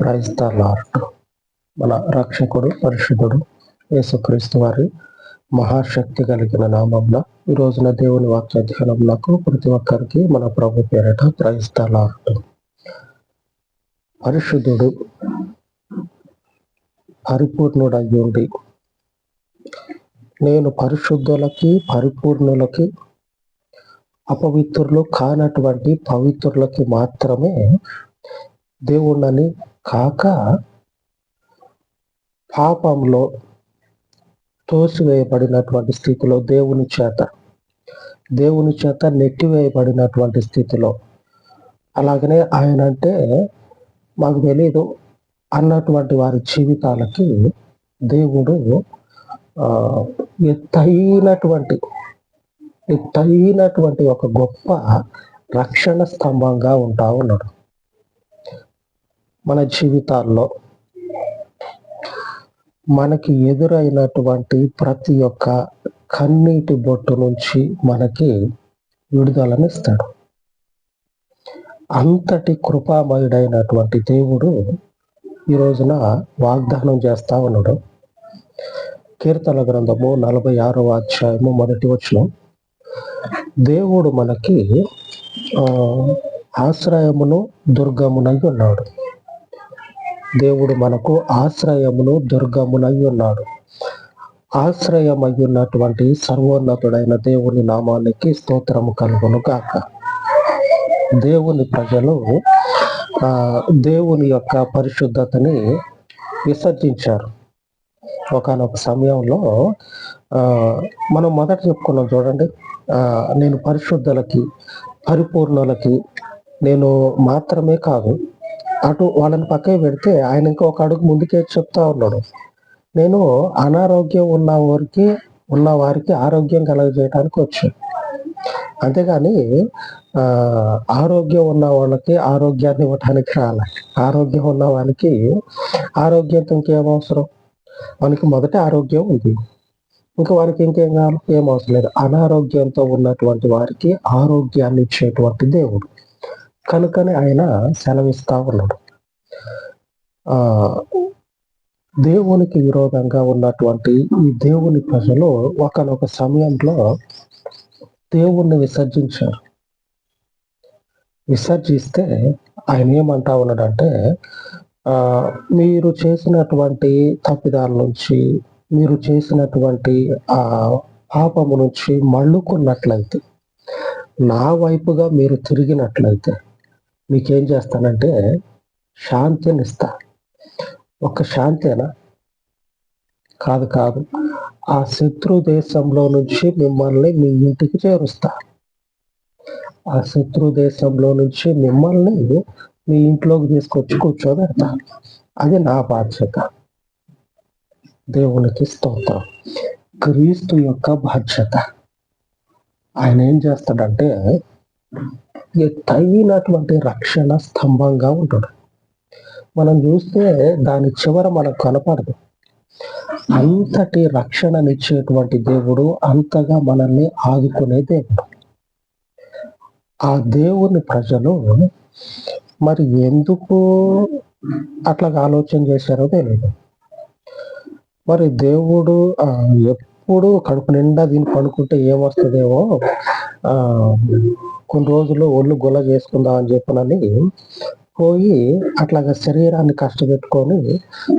క్రైస్తలార్ట్ మన రక్షకుడు పరిశుద్ధుడు యేసుక్రీస్తు వారి మహాశక్తి కలిగిన నామంలో ఈ రోజున దేవుని వాక్య ధ్యానంలో ప్రతి ఒక్కరికి మన ప్రభు పేరట క్రైస్తలార్ట్ పరిశుద్ధుడు పరిపూర్ణుడయ్యుండి. నేను పరిశుద్ధులకి పరిపూర్ణులకి అపవిత్రులు కానటువంటి పవిత్రులకి మాత్రమే దేవుణ్ణని కాక పాపంలో తోసివేయబడినటువంటి స్థితిలో దేవుని చేత దేవుని చేత నెట్టివేయబడినటువంటి స్థితిలో. అలాగనే ఆయన అంటే మాకు తెలీదు అన్నటువంటి వారి జీవితాలకి దేవుడు ఎత్తైనటువంటి ఎత్తైనటువంటి ఒక గొప్ప రక్షణ స్తంభంగా ఉంటా ఉన్నాడు. మన జీవితాల్లో మనకి ఎదురైనటువంటి ప్రతి ఒక్క కన్నీటి బొట్టు నుంచి మనకి విడుదలనిస్తాడు అంతటి కృపామయుడైనటువంటి దేవుడు ఈ రోజున వాగ్దానం చేస్తా ఉన్నాడు. కీర్తన గ్రంథము నలభై ఆరవ అధ్యాయము మొదటి వచ్చిన దేవుడు మనకి ఆశ్రయమును దుర్గమునై ఉన్నాడు. దేవుడు మనకు ఆశ్రయమును దుర్గమునై ఉన్నాడు. ఆశ్రయమై ఉన్నటువంటి సర్వోన్నతుడైన దేవుని నామానికి స్తోత్రము కలుగును కాక దేవుని ప్రజలు దేవుని యొక్క పరిశుద్ధతని విసర్జించారు. ఒకనొక సమయంలో మనం మొదట చెప్పుకున్నాం చూడండి నేను పరిశుద్ధులకి పరిపూర్ణులకి నేను మాత్రమే కాదు అటు వాళ్ళని పక్కకి పెడితే ఆయన ఇంకొక అడుగు ముందుకే చెప్తా ఉన్నాడు. నేను అనారోగ్యం ఉన్న వారికి ఉన్న వారికి ఆరోగ్యం కలగజేయడానికి వచ్చాను. అంతేగాని ఆరోగ్యం ఉన్న వాళ్ళకి ఆరోగ్యాన్ని ఇవ్వటానికి రాలే. ఆరోగ్యం ఉన్న వానికి ఆరోగ్యంతో ఇంకేం అవసరం? వానికి మొదట ఆరోగ్యం ఉంది. ఇంకా వారికి ఇంకేం కావాలి? ఏం అవసరం లేదు. అనారోగ్యంతో ఉన్నటువంటి వారికి ఆరోగ్యాన్ని ఇచ్చేటువంటి దేవుడు. కనుకనే ఆయన సెలవిస్తా ఉన్నాడు. ఆ దేవునికి విరోధంగా ఉన్నటువంటి ఈ దేవుని ప్రజలు ఒకనొక సమయంలో దేవుణ్ణి విసర్జించారు. విసర్జిస్తే ఆయన ఏమంటా ఉన్నాడంటే మీరు చేసినటువంటి తప్పిదాల నుంచి మీరు చేసినటువంటి ఆ పాపము నుంచి మళ్ళుకున్నట్లయితే నా వైపుగా మీరు తిరిగినట్లయితే మీకేం చేస్తానంటే శాంతిని ఇస్తా. ఒక శాంతేనా కాదు కాదు. ఆ శత్రు దేశంలో నుంచి మిమ్మల్ని మీ ఇంటికి చేరుస్తా. ఆ శత్రు దేశంలో నుంచి మిమ్మల్ని మీ ఇంట్లోకి తీసుకొచ్చి కూర్చోబెడతా. అది నా బాధ్యత. దేవునికి స్తోత్రం. క్రీస్తు యొక్క బాధ్యత. ఆయన ఏం చేస్తాడంటే ఎత్తైనటువంటి రక్షణ స్తంభంగా ఉంటాడు. మనం చూస్తే దాని చివర మనకు కనపడదు. అంతటి రక్షణనిచ్చేటువంటి దేవుడు అంతగా మనల్ని ఆదుకునే దేవుడు. ఆ దేవుని ప్రజలు మరి ఎందుకు అట్లాగా ఆలోచన చేశారో తెలియదు మరి దేవుడు ఎప్పుడు కడుపు నిండా దీన్ని పడుకుంటే ఏమొస్తుందేమో ఆ కొన్ని రోజులు ఒళ్ళు గుల చేసుకుందాం అని చెప్పనని పోయి అట్లాగా శరీరాన్ని కష్టపెట్టుకొని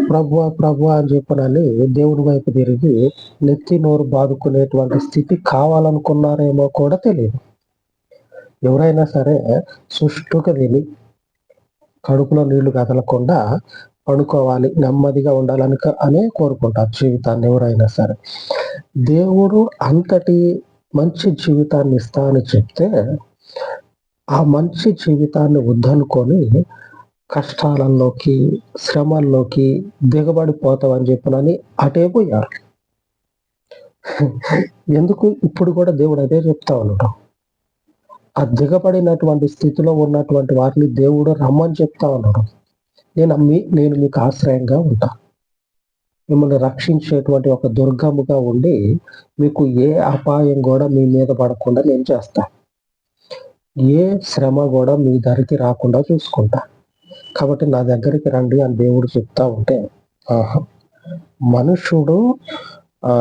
ప్రభు ప్రభు అని చెప్పనని దేవుని వైపు తిరిగి నెత్తి నోరు బాదుకునేటువంటి స్థితి కావాలనుకున్నారేమో కూడా తెలియదు. ఎవరైనా సరే సుష్టుగా తిని కడుపులో నీళ్ళు కదలకుండా పడుకోవాలి నెమ్మదిగా ఉండాలని అనే కోరుకుంటారు జీవితాన్ని ఎవరైనా సరే. దేవుడు అంతటి మంచి జీవితాన్ని ఇస్తా అని చెప్తే ఆ మంచి జీవితాన్ని వద్దనుకొని కష్టాలలోకి శ్రమల్లోకి దిగబడిపోతామని చెప్పినని అటే పోయారు. ఎందుకు? ఇప్పుడు కూడా దేవుడు అదే చెప్తా ఉన్నాడు. ఆ దిగబడినటువంటి స్థితిలో ఉన్నటువంటి వారిని దేవుడు రమ్మని చెప్తా ఉన్నాడు. నేను మీ నేను మీకు ఆశ్రయంగా ఉంటా. మిమ్మల్ని రక్షించేటువంటి ఒక దుర్గముగా ఉండి మీకు ఏ అపాయం కూడా మీ మీద పడకుండా నేను చేస్తాను ఏ శ్రమ కూడా మీ ధరికి రాకుండా చూసుకుంటా. కాబట్టి నా దగ్గరికి రండి అని దేవుడు చెప్తా ఉంటే ఆహా మనుషుడు ఆ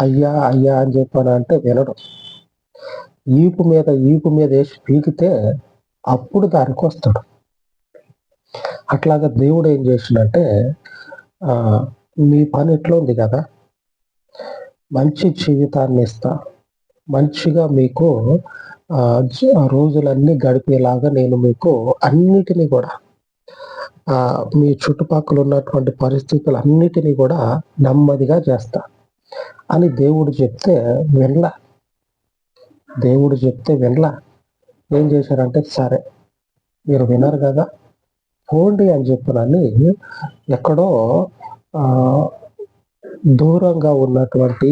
అయ్యా అయ్యా అని చెప్పాను అంటే వినడు. ఈపు మీద ఈపు మీద వేసి పీకితే అప్పుడు దానికి వస్తాడు. అట్లాగా దేవుడు ఏం చేసిండంటే మీ పని ఎట్లా ఉంది కదా? మంచి జీవితాన్ని ఇస్తా. మంచిగా మీకు రోజులన్నీ గడిపేలాగా నేను మీకు అన్నిటినీ కూడా మీ చుట్టుపక్కల ఉన్నటువంటి పరిస్థితులు అన్నిటినీ కూడా నెమ్మదిగా చేస్తా. అని దేవుడు చెప్తే వినలా. దేవుడు చెప్తే వినలా. ఏం చేశారంటే సరే మీరు వినరు కదా పోండి అని చెప్పినని ఎక్కడో దూరంగా ఉన్నటువంటి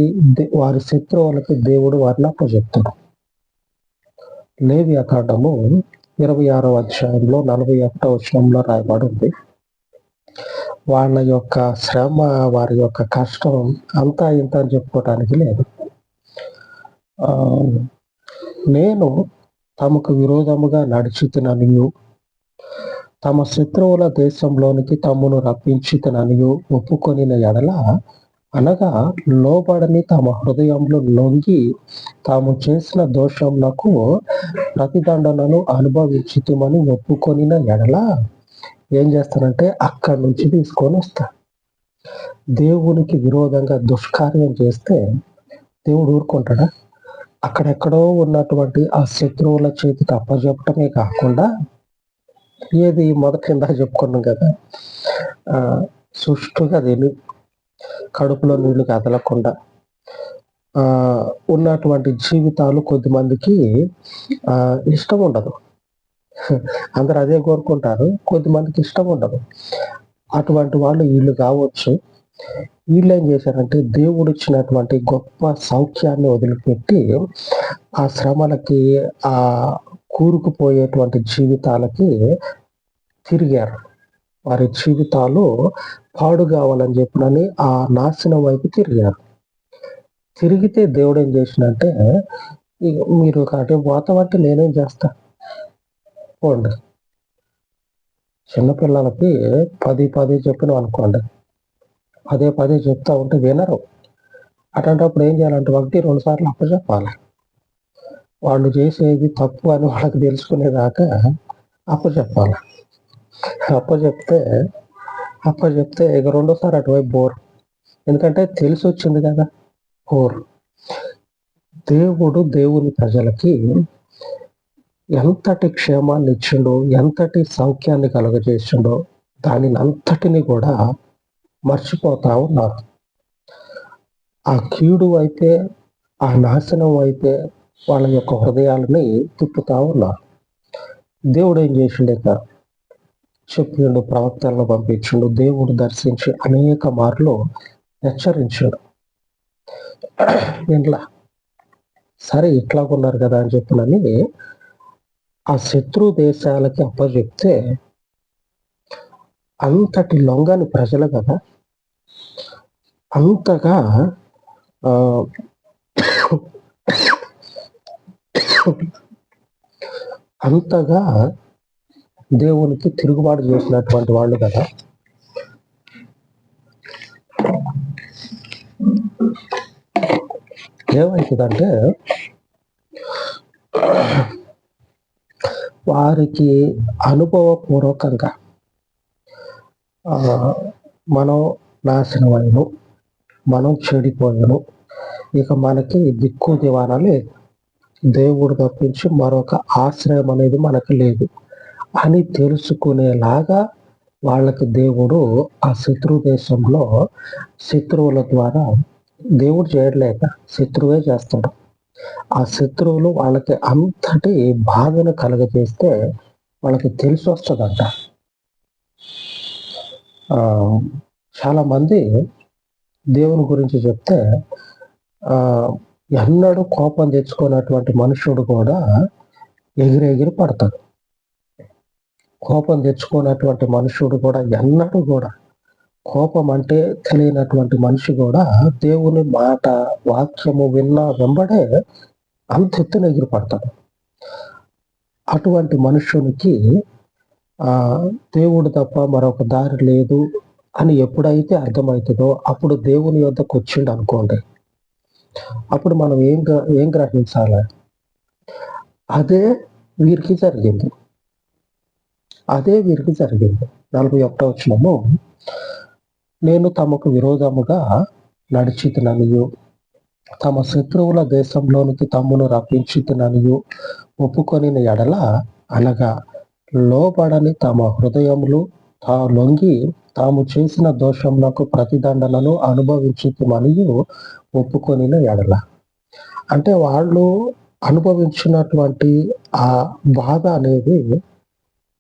వారి శత్రువులకి దేవుడు వారిని అప్పచెప్తాడు. లేవి అకాండము ఇరవై ఆరో అధ్యాయంలో నలభై ఒకటో వచనంలో రాయబడి ఉంది. వాళ్ళ యొక్క శ్రమ వారి యొక్క కష్టం అంతా ఇంత అని చెప్పుకోవటానికి లేదు. నేను తమకు విరోధముగా నడిచితననియు తమ శత్రువుల దేశంలోనికి తమను రప్పించితననియు ఒప్పుకొనిన ఎడల అనగా లోబడని తమ హృదయంలో లొంగి తాము చేసిన దోషములకు ప్రతిదండనను అనుభవించుతామని ఒప్పుకొనిన ఎడల ఏం చేస్తానంటే అక్కడి నుంచి తీసుకొని వస్తా. దేవునికి విరోధంగా దుష్కార్యం చేస్తే దేవుడు ఊరుకుంటాడా? అక్కడెక్కడో ఉన్నటువంటి ఆ శత్రువుల చేతికి అప్పచెప్పటమే కాకుండా ఏది మొదటి కింద చెప్పుకున్నాం కదా సుష్టుగా దేని కడుపులో నీళ్ళు కదలకుండా ఆ ఉన్నటువంటి జీవితాలు కొద్దిమందికి ఆ ఇష్టం ఉండదు. అందరు అదే కోరుకుంటారు కొద్దిమందికి ఇష్టం ఉండదు. అటువంటి వాళ్ళు వీళ్ళు కావచ్చు. వీళ్ళు ఏం చేశారంటే దేవుడు ఇచ్చినటువంటి గొప్ప సౌఖ్యాన్ని వదిలిపెట్టి ఆ శ్రమలకి ఆ కూరుకుపోయేటువంటి జీవితాలకి తిరిగారు. వారి జీవితాలు పాడు కావాలని చెప్పినని ఆ నాశనం వైపు తిరిగారు. తిరిగితే దేవుడు ఏం చేసినంటే మీరు అటు పోతామంటే నేనేం చేస్తా? పోండి. చిన్నపిల్లలకి పది పది చెప్పినాం అనుకోండి. పదే పదే చెప్తా ఉంటే వినరు. అటువంటిప్పుడు ఏం చేయాలంటే ఒకటి రెండు సార్లు అప్పచెప్పాలి. వాళ్ళు చేసేది తప్పు అని వాళ్ళకి తెలుసుకునేదాకా అప్ప చెప్తే అప్ప చెప్తే ఇక రెండోసారి అటువైపు బోర్. ఎందుకంటే తెలిసి వచ్చింది కదా బోర్. దేవుడు దేవుని ప్రజలకి ఎంతటి క్షేమాన్ని ఇచ్చిండో ఎంతటి సౌఖ్యాన్ని కలుగజేసిండో దానిని అంతటిని కూడా మర్చిపోతా ఉన్నారు. ఆ కీడు అయితే ఆ నాశనం అయితే వాళ్ళ యొక్క హృదయాలని తిప్పుతా ఉన్నారు. దేవుడు ఏం చేసిండేక? చెప్పిండు ప్రవక్తలను పంపించిండు. దేవుడు దర్శించి అనేక మార్లు హెచ్చరించాడు. ఇంట్లో సరే ఇట్లాగున్నారు కదా అని చెప్పినని ఆ శత్రు దేశాలకి అప్పచెప్తే అంతటి లొంగని ప్రజలు కదా. అంతగా అంతగా దేవునికి తిరుగుబాటు చేసినటువంటి వాళ్ళు కదా. ఏమవుతుందంటే వారికి అనుభవపూర్వకంగా మనం నాశనమైన మనం చెడిపోయాను ఇక మనకి దిక్కు దివానా లేదు. దేవుడు తప్పించి మరొక ఆశ్రయం అనేది మనకు లేదు. అని తెలుసుకునేలాగా వాళ్ళకి దేవుడు ఆ శత్రు దేశంలో శత్రువుల ద్వారా దేవుడు చేయలేక శత్రువే చేస్తాడు. ఆ శత్రువులు వాళ్ళకి అంతటి బాధను కలగజేస్తే వాళ్ళకి తెలిసి వస్తుందంట. చాలా మంది దేవుని గురించి చెప్తే ఎన్నడూ కోపం తెచ్చుకున్నటువంటి మనుషుడు కూడా ఎగిరెగిరి పడతాడు. కోపం తెచ్చుకున్నటువంటి మనుషుడు కూడా ఎన్నడూ కూడా కోపం అంటే తెలియనటువంటి మనిషి కూడా దేవుని మాట వాక్యము విన్న వెంబడే అంత ఎత్తున ఎగిరిపడతాడు. అటువంటి మనుషునికి దేవుడు తప్ప మరొక దారి లేదు అని ఎప్పుడైతే అర్థమవుతుందో అప్పుడు దేవుని యొద్దకు వచ్చిండు అనుకోండి. అప్పుడు మనం ఏం ఏం గ్రహించాలి? అదే వీరికి జరిగింది. అదే వీరికి జరిగింది. నలభై ఒకటో వచ్చినము నేను తమకు విరోధముగా నడిచితుననియు తమ శత్రువుల దేశంలోనికి తమ్మును రప్పించుతుననియు ఒప్పుకొని ఎడల అనగా లోబడని తమ హృదయములు తా లొంగి తాము చేసిన దోషములకు ప్రతిదండనను అనుభవించుతుమనియు ఒప్పుకొని ఎడల. అంటే వాళ్ళు అనుభవించినటువంటి ఆ బాధ అనేది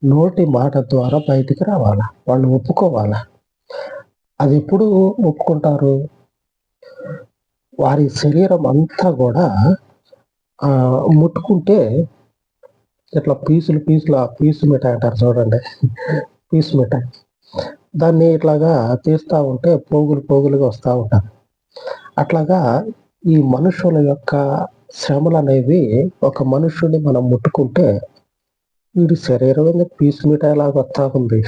నోటి మాట ద్వారా బయటికి రావాలా? వాళ్ళు ఒప్పుకోవాలా? అది ఎప్పుడు ఒప్పుకుంటారు? వారి శరీరం అంతా కూడా ముట్టుకుంటే ఇట్లా పీసులు పీసులు ఆ పీసు మిఠాయి అంటారు చూడండి. పీసు మిఠాయి. దాన్ని ఇట్లాగా తీస్తూ ఉంటే పోగులు పోగులుగా వస్తూ ఉంటారు. అట్లాగా ఈ మనుషుల యొక్క శ్రమలు అనేవి ఒక మనుషుని మనం ముట్టుకుంటే వీడి శరీరం ఎందుకు పీసు మిఠాయిలా వస్తా ఉంది.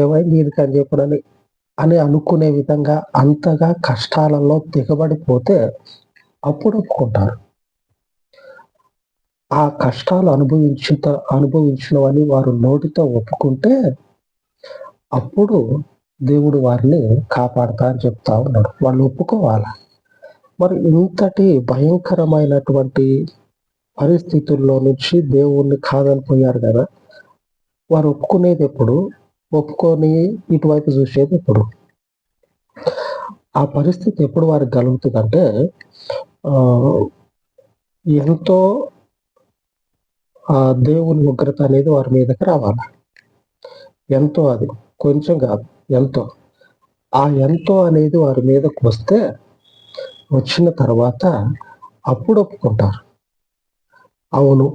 ఏమైంది వీడికి అని చెప్పడని అని అనుకునే విధంగా అంతగా కష్టాలలో దిగబడిపోతే అప్పుడు ఒప్పుకుంటారు. ఆ కష్టాలు అనుభవించిన అనుభవించినవని వారు నోటితో ఒప్పుకుంటే అప్పుడు దేవుడు వారిని కాపాడతా అని చెప్తా ఉన్నాడు వాళ్ళు ఒప్పుకోవాలి? మరి ఇంతటి భయంకరమైనటువంటి పరిస్థితుల్లో నుంచి దేవుణ్ణి కాదనిపోయారు కదా వారు ఒప్పుకునేది ఎప్పుడు? ఒప్పుకొని ఇటువైపు చూసేది ఎప్పుడు? ఆ పరిస్థితి ఎప్పుడు వారికి కలుగుతుందంటే ఎంతో ఆ దేవుని ఉగ్రత అనేది వారి మీదకి రావాలి. ఎంతో అది కొంచెం కాదు ఎంతో. ఆ ఎంతో అనేది వారి మీదకు వస్తే వచ్చిన తర్వాత అప్పుడు ఒప్పుకుంటారు. అవును.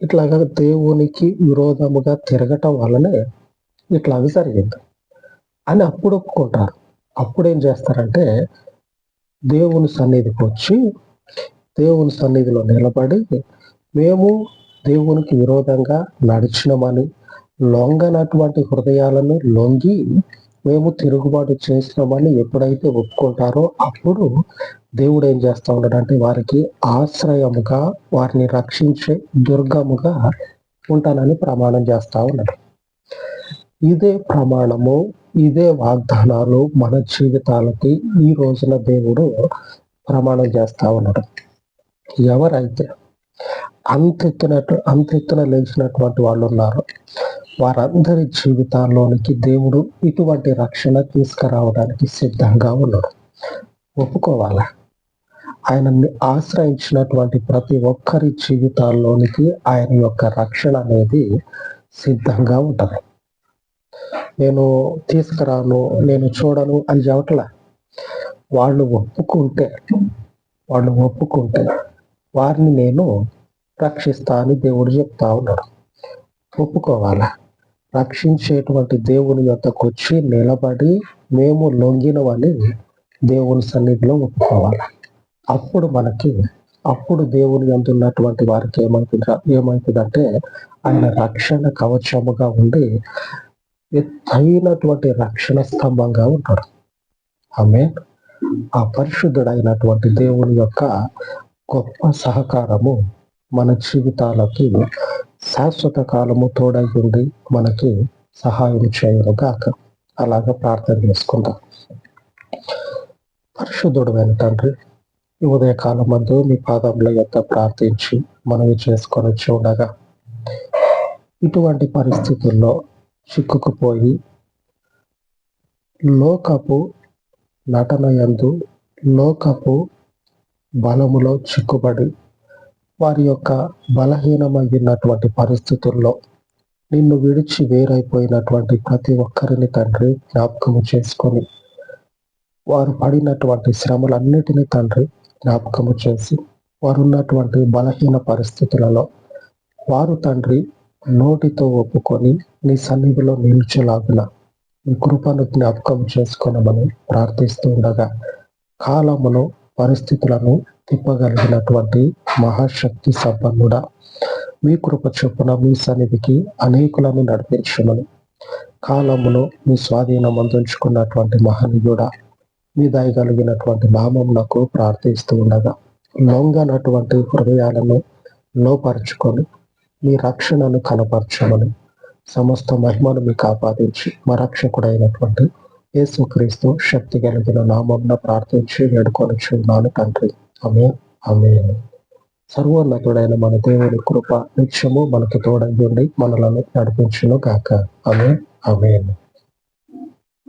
ఇట్లాగా దేవునికి విరోధముగా తిరగటం వల్లనే ఇట్లాగ జరిగింది. అని అప్పుడు ఒప్పుకుంటారు. అప్పుడు ఏం చేస్తారంటే దేవుని సన్నిధికి వచ్చి దేవుని సన్నిధిలో నిలబడి మేము దేవునికి విరోధంగా నడిచినమని లొంగనటువంటి హృదయాలను లొంగి మేము తిరుగుబాటు చేసినామని ఎప్పుడైతే ఒప్పుకుంటారో అప్పుడు దేవుడు ఏం చేస్తూ ఉంటాడంటే వారికి ఆశ్రయముగా వారిని రక్షించే దుర్గముగా ఉంటానని ప్రమాణం చేస్తూ ఉన్నాడు. ఇదే ప్రమాణము ఇదే వాగ్దానాలు మన జీవితాలకి ఈ రోజున దేవుడు ప్రమాణం చేస్తూ ఉన్నాడు. ఎవరైతే అంతెత్తినట్టు అంతెత్తున లేచినటువంటి వాళ్ళు ఉన్నారు వారందరి జీవితాల్లోనికి దేవుడు ఇటువంటి రక్షణ తీసుకురావడానికి సిద్ధంగా ఉన్నాడు. ఒప్పుకోవాలా? ఆయనని ఆశ్రయించినటువంటి ప్రతి ఒక్కరి జీవితాల్లోనికి ఆయన యొక్క రక్షణ అనేది సిద్ధంగా ఉంటుంది. నేను తీసుకురాను నేను చూడను అని చెప్పట్లా? వాళ్ళు ఒప్పుకుంటే వాళ్ళు ఒప్పుకుంటే వారిని నేను రక్షిస్తా అని దేవుడు చెప్తా ఉన్నాడు. ఒప్పుకోవాలా? రక్షించేటువంటి దేవుని యొక్కకు వచ్చి నిలబడి మేము లొంగినవని దేవుని సన్నిధిలో ఒప్పుకోవాలి? అప్పుడు మనకి అప్పుడు దేవుని అందున్నటువంటి వారికి ఏమవుతుంది ఏమవుతుందంటే ఆయన రక్షణ కవచముగా ఉండి ఎత్తైనటువంటి రక్షణ స్తంభంగా ఉంటాడు ఆమె ఆ పరిశుద్ధుడైనటువంటి దేవుని యొక్క గొప్ప సహకారము మన జీవితాలకి శాశ్వత కాలము తోడై ఉండి మనకి సహాయం చేయనుగాక అలాగ అలాగా ప్రార్థన చేసుకుందాం. పరిశుద్ధుడు తండ్రి ఈ ఉదయకాలం మందు మీ పాదముల యొక్క ప్రార్థించి మనవి చేసుకొని ఉండగా ఇటువంటి పరిస్థితుల్లో చిక్కుకుపోయి లోకపు నటన యందు లోకపు బలములో చిక్కుబడి వారి యొక్క బలహీనమైనటువంటి పరిస్థితుల్లో నిన్ను విడిచి వేరైపోయినటువంటి ప్రతి ఒక్కరిని తండ్రి జ్ఞాపకం చేసుకొని వారు పడినటువంటి శ్రమలన్నిటినీ తండ్రి జ్ఞాపకము చేసి వారు ఉన్నటువంటి బలహీన పరిస్థితులలో వారు తండ్రి నోటితో ఒప్పుకొని నీ సన్నిధిలో నిలిచేలాగున నీ కృపను జ్ఞాపకం చేసుకొనమని ప్రార్థిస్తూ ఉండగా కాలమును పరిస్థితులను తిప్పగలిగినటువంటి మహాశక్తి సంపన్నుడ మీ కృప చొప్పున మీ సన్నిధికి అనేకులను నడిపించమని కాలమును మీ స్వాధీనం అందించుకున్నటువంటి మహనీయుడా మీ దయగలిగినటువంటి నామమునకు ప్రార్థిస్తూ ఉండగా లొంగనటువంటి హృదయాలను లోపరుచుకొని మీ రక్షణను కనపరచమని సమస్త మహిమను మీకు ఆపాదించి మా రక్షకుడైనటువంటి యేసుక్రీస్తు శక్తి కలిగిన నామంన ప్రార్థించి వేడుకొని చూన్నాను తండ్రి. ఆమె అమే సర్వోన్నతుడైన మన దేవుని కృప నిత్యము మనకు తోడై ఉండి మనలను నడిపించును గాక. ఆమె అమేను